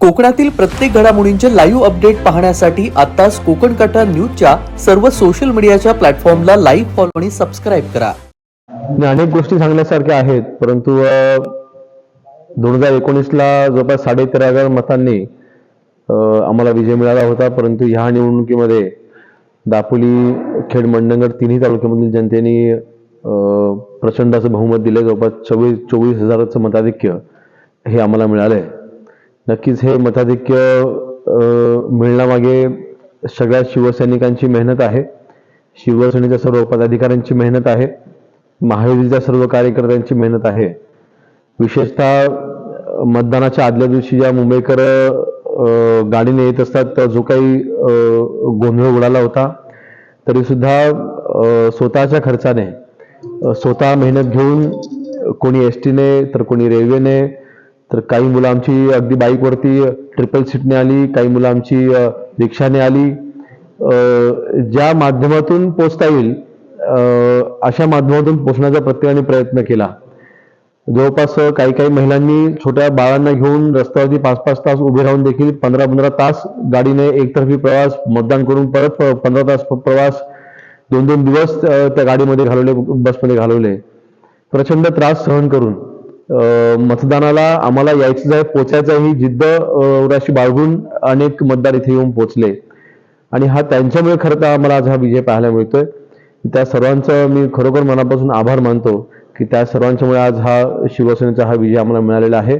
कोकणातील प्रत्येक घडामोडींचे लाईव्ह अपडेट पाहण्यासाठी आताच कोकण कटा न्यूजच्या सर्व सोशल मीडियाच्या प्लॅटफॉर्मला लाईव्ह फॉलो आणि सबस्क्राईब करा. अनेक गोष्टी सांगण्यासारख्या आहेत परंतु दोन हजार एकोणीसला जवळपास साडे तेरा हजार मतांनी आम्हाला विजय मिळाला होता परंतु ह्या निवडणुकीमध्ये दापोली खेड मंडणगड तिन्ही तालुक्यामधील जनतेने प्रचंड असं बहुमत दिलं जवळपास चोवीस चोवीस हजाराचं मताधिक्य हे आम्हाला मिळालंय. नक्कीच हे मताधिक्य मिळण्यामागे सगळ्या शिवसैनिकांची मेहनत आहे. शिवसेनेच्या सर्व पदाधिकाऱ्यांची मेहनत आहे. महायुतीच्या सर्व कार्यकर्त्यांची मेहनत आहे. विशेषतः मतदानाच्या आदल्या दिवशी ज्या मुंबईकर गाडीने येत असतात तर जो काही गोंधळ उडाला होता तरी सुद्धा स्वतःच्या खर्चाने स्वतः मेहनत घेऊन कोणी एस टीने तर कोणी रेल्वेने तर काही मुलं आमची अगदी बाईकवरती ट्रिपल सीटने आली काही मुलं आमची रिक्षाने आली. ज्या माध्यमातून पोचता येईल अशा माध्यमातून पोचण्याचा प्रत्येकाने प्रयत्न केला. जवळपास काही काही महिलांनी छोट्या बाळांना घेऊन रस्त्यावरती पाच पाच तास उभे राहून देखील पंधरा पंधरा तास गाडीने एकतर्फी प्रवास मतदान करून परत पंधरा तास प्रवास दोन दोन दिवस त्या गाडीमध्ये घालवले बसमध्ये घालवले. प्रचंड त्रास सहन करून. मतदानाला आम्हाला यायचं आहे पोचायचं आहे. ही जिद्द अ, उराशी बाळगून अनेक मतदार इथे येऊन पोचले. आणि हा त्यांच्यामुळे खरं तर आम्हाला आज हा विजय पाहायला मिळतोय. त्या सर्वांचं मी खरोखर मनापासून आभार मानतो की त्या सर्वांच्यामुळे आज हा शिवसेनेचा हा विजय आम्हाला मिळालेला आहे.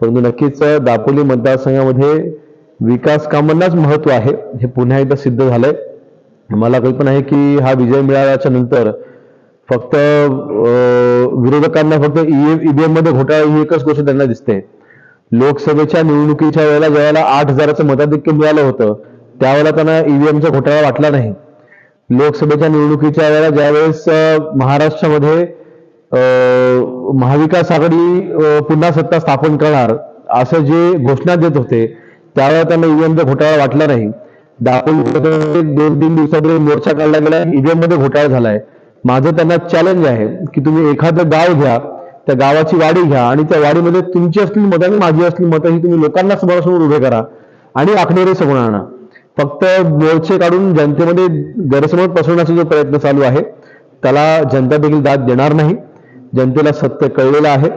परंतु नक्कीच दापोली मतदारसंघामध्ये विकास कामांनाच महत्त्व आहे. हे पुन्हा एकदा सिद्ध झालंय. मला कल्पना आहे की हा विजय मिळाल्याच्या नंतर फक्त विरोधकांना फक्त ईव्हीएममध्ये घोटाळा ही एकच गोष्ट त्यांना दिसते. लोकसभेच्या निवडणुकीच्या वेळेला ज्यावेळेला आठ हजाराचं मताधिक्य मिळालं होतं त्यावेळेला त्यांना ईव्हीएमचा घोटाळा वाटला नाही. लोकसभेच्या निवडणुकीच्या वेळेला ज्यावेळेस महाराष्ट्रामध्ये महाविकास आघाडी पुन्हा सत्ता स्थापन करणार असं जे घोषणा देत होते त्यावेळेला त्यांना ईव्हीएमचा घोटाळा वाटला नाही. दापोली दोन तीन दिवसापूर्वी मोर्चा काढला गेला ईव्हीएममध्ये घोटाळा झालाय. माझं त्यांना चॅलेंज आहे की तुम्ही एखादं गाव घ्या त्या गावाची वाडी घ्या आणि त्या वाडीमध्ये तुमची असलेली मतं आणि माझी असलेली मतं ही तुम्ही लोकांना समोरासमोर उभे करा आणि आखणेरे समोर आणा. फक्त मोर्चे काढून जनतेमध्ये गैरसमज पसरवण्याचा जो प्रयत्न चालू आहे त्याला जनता देखील दाद देणार नाही. जनतेला सत्य कळलेलं आहे.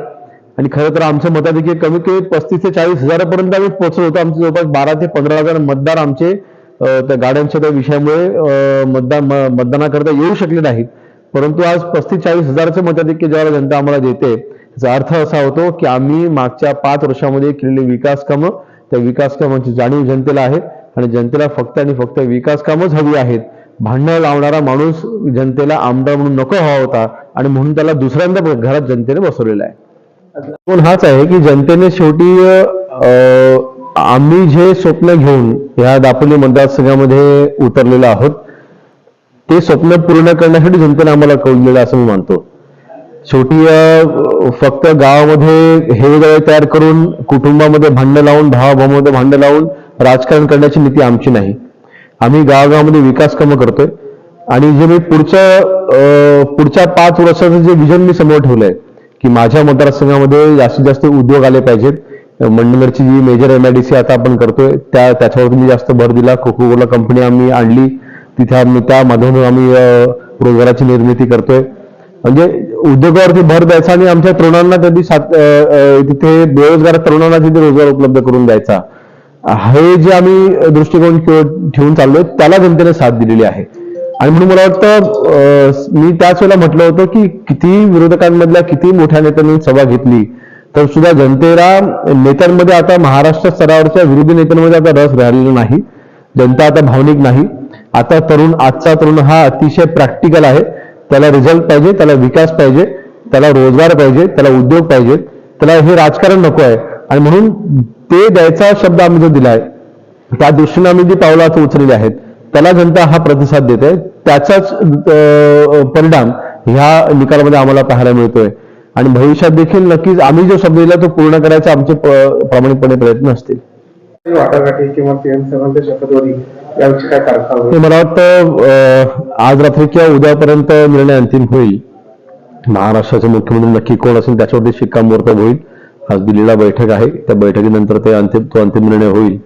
आणि खरं तर आमचं मताधिक्य कमी कमी पस्तीस ते चाळीस हजारापर्यंत आम्ही पोहोचलो होतो. आमचे जवळपास बारा ते पंधरा हजार मतदार आमचे त्या गाड्यांच्या त्या विषयामुळे मतदान म- मतदानाकरता येऊ शकले नाहीत. परंतु आज पस्तीस चाळीस हजाराचं मताधिक्य ज्यावेळेला जनता आम्हाला देते त्याचा अर्थ असा होतो की आम्ही मागच्या पाच वर्षामध्ये केलेले विकास कामं त्या विकास कामांची जाणीव जनतेला आहे आणि जनतेला फक्त आणि फक्त विकास कामच हवी आहेत. भांडण लावणारा माणूस जनतेला आमदार म्हणून नको हवा होता आणि म्हणून त्याला दुसऱ्यांदा घरात जनतेने बसवलेला आहे. पण हाच आहे की जनतेने शेवटी अं, आम्ही जे स्वप्न घेऊन या दापोली मतदारसंघामध्ये उतरलेलो आहोत ते स्वप्न पूर्ण करण्यासाठी जनतेने आम्हाला कळलेलं असं मी मानतो. शेवटी फक्त गावामध्ये हे वेगळे तयार करून कुटुंबामध्ये भांडणं लावून भावाभावामध्ये भांडणं लावून राजकारण करण्याची नीती आमची नाही. आम्ही गावागावामध्ये विकास कामं करतोय. आणि जे मी पुढच्या पुढच्या पाच वर्षाचं जे विजन मी समोर ठेवलंय की माझ्या मतदारसंघामध्ये जास्तीत जास्त उद्योग आले पाहिजेत. मंडळची जी मेजर एमआयडीसी आता आपण करतोय त्या त्याच्यावरती मी जास्त भर दिला. कोकोकोला कंपनी आम्ही आणली. तिथे आम्ही त्यामधून आम्ही रोजगाराची निर्मिती करतोय. म्हणजे उद्योगावरती भर द्यायचा आणि आमच्या तरुणांना कधी तिथे बेरोजगार तरुणांना तिथे रोजगार उपलब्ध करून द्यायचा. हे जे आम्ही दृष्टिकोन ठेवून चाललोय त्याला जनतेने साथ दिलेली आहे. आणि म्हणून मला वाटतं मी त्याच वेळेला म्हटलं होतं की किती विरोधकांमधल्या किती मोठ्या नेत्यांनी सभा घेतली तर सुद्धा जनतेला नेत्यांमध्ये आता महाराष्ट्र स्तरावरच्या विरोधी नेत्यांमध्ये आता रस राहिलेला नाही. जनता आता भावनिक नाही. आता तरुण आजचा तरुण हा अतिशय प्रॅक्टिकल आहे. त्याला रिझल्ट पाहिजे त्याला विकास पाहिजे त्याला रोजगार पाहिजे त्याला उद्योग पाहिजे. त्याला हे राजकारण नको आहे. आणि म्हणून ते द्यायचा शब्द आम्ही जो दिलाय त्या दृष्टीने आम्ही जी पावलं आता उचललेली आहेत. त्याला जनता हा प्रतिसाद देते. त्याचाच परिणाम ह्या निकालामध्ये आम्हाला पाहायला मिळतोय. आणि भविष्यात देखील नक्कीच आम्ही जो शब्द दिला तो पूर्ण करायचा आमचे प्रामाणिकपणे प्रयत्न असतील. वाटाघाटी किंवा पीएम याविषयी काय मला वाटतं आज रात्री किंवा उद्यापर्यंत निर्णय अंतिम होईल. महाराष्ट्राचे मुख्यमंत्री नक्की कोण असेल त्याच्यावरती शिक्कामोर्तब होईल. आज दिल्लीला बैठक आहे. त्या बैठकीनंतर ते अंतिम तो अंतिम निर्णय होईल.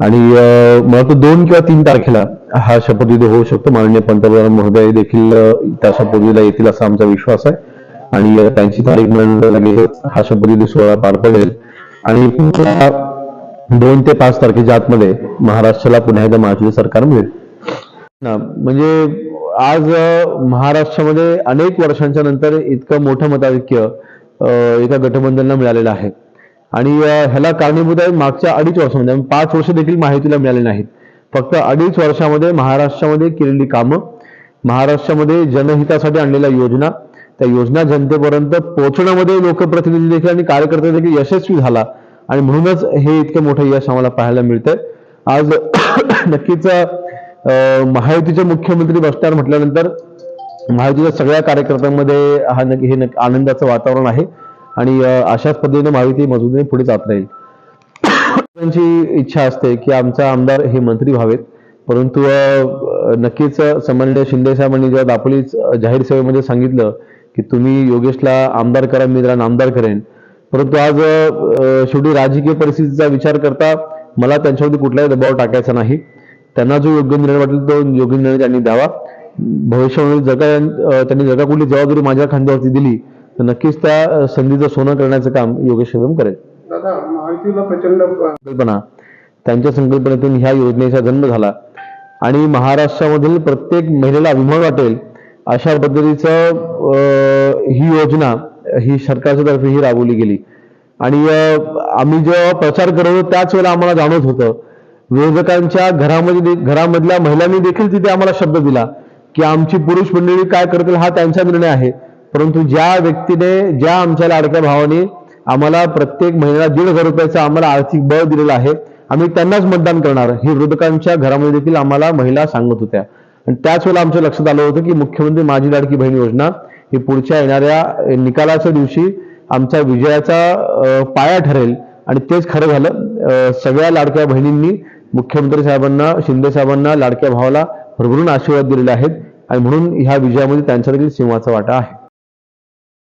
आणि मला वाटतं दोन किंवा तीन तारखेला हा शपथविधी होऊ शकतो. माननीय पंतप्रधान महोदय देखील त्या शपथविधीला येतील असा आमचा विश्वास आहे. आणि त्यांची तारीख मिळाल्यानंतर हा शपथविधी सोहळा पार पडेल. आणि दोन ते पाच तारखेच्या आतमध्ये महाराष्ट्राला पुन्हा एकदा महाराष्ट्र सरकार मिळेल. म्हणजे आज महाराष्ट्रामध्ये अनेक वर्षांच्या नंतर इतकं मोठं मताधिक्य एका गठबंधनला मिळालेलं आहे. आणि ह्याला कारणीभूत आहे मागच्या अडीच वर्षामध्ये. म्हणजे पाच वर्ष देखील माहितीला मिळाले नाहीत. फक्त अडीच वर्षामध्ये महाराष्ट्रामध्ये केलेली कामं महाराष्ट्रामध्ये जनहितासाठी आणलेल्या योजना त्या योजना जनतेपर्यंत पोहोचण्यामध्ये लोकप्रतिनिधी देखील आणि कार्यकर्ते देखील यशस्वी झाला. आणि म्हणूनच हे इतकं मोठं यश आम्हाला पाहायला मिळतंय. आज नक्कीच अं, महायुतीचे मुख्यमंत्री बसणार म्हटल्यानंतर महायुतीच्या सगळ्या कार्यकर्त्यांमध्ये हा नक्की हे आनंदाचं वातावरण आहे. आणि अशाच पद्धतीने महायुती मजबूतीने पुढे जात राहील. त्यांची इच्छा असते की आमचा आमदार हे मंत्री व्हावेत. परंतु नक्कीच सन्माननीय शिंदे साहेबांनी जेव्हा दापोलीच जाहीर सभेमध्ये सांगितलं की तुम्ही योगेशला आमदार करा मी त्याला नामदार करेन परंतु आज शेवटी राजकीय परिस्थितीचा विचार करता मला त्यांच्यावरती कुठलाही दबाव टाकायचा नाही. त्यांना जो योग्य निर्णय वाटेल तो योग्य निर्णय त्यांनी द्यावा. भविष्यामध्ये अं, त्यांनी का कुठली जबाबदारी माझ्या खांद्यावरती दिली तर नक्कीच त्या संधीचं सोनं करण्याचं काम योगेश कदम करेल. संकल्पना त्यांच्या संकल्पनेतून ह्या योजनेचा जन्म झाला. आणि महाराष्ट्रामधील प्रत्येक महिलेला अभिमान वाटेल अशा पद्धतीचं ही योजना ही सरकारच्या तर्फे ही राबवली गेली. आणि आम्ही जेव्हा प्रचार करत होतो त्याच वेळेला आम्हाला जाणवत होतं विरोधकांच्या घरामध्ये घरामधल्या महिलांनी देखील तिथे आम्हाला शब्द दिला की आमची पुरुष मंडळी काय करतील हा त्यांचा निर्णय आहे. परंतु ज्या व्यक्तीने ज्या आमच्या लाडक्या भावाने आम्हाला प्रत्येक महिन्याला दीड हजार रुपयाचं आम्हाला आर्थिक बळ दिलेलं आहे आम्ही त्यांनाच मतदान करणार हे विरोधकांच्या घरामध्ये देखील आम्हाला महिला सांगत होत्या. आणि त्याच वेळेला आमच्या लक्षात आलं होतं की मुख्यमंत्री माझी लाडकी बहीण योजना ही पुढच्या येणाऱ्या निकालाच्या दिवशी आमचा विजयाचा पाया ठरेल. आणि तेच खरं झालं. सगळ्या लाडक्या बहिणींनी मुख्यमंत्री साहेबांना शिंदे साहेबांना लाडक्या भावाला भरभरून आशीर्वाद दिलेले आहेत. आणि म्हणून ह्या विजयामध्ये त्यांचा देखील सिंहाचा वाटा आहे.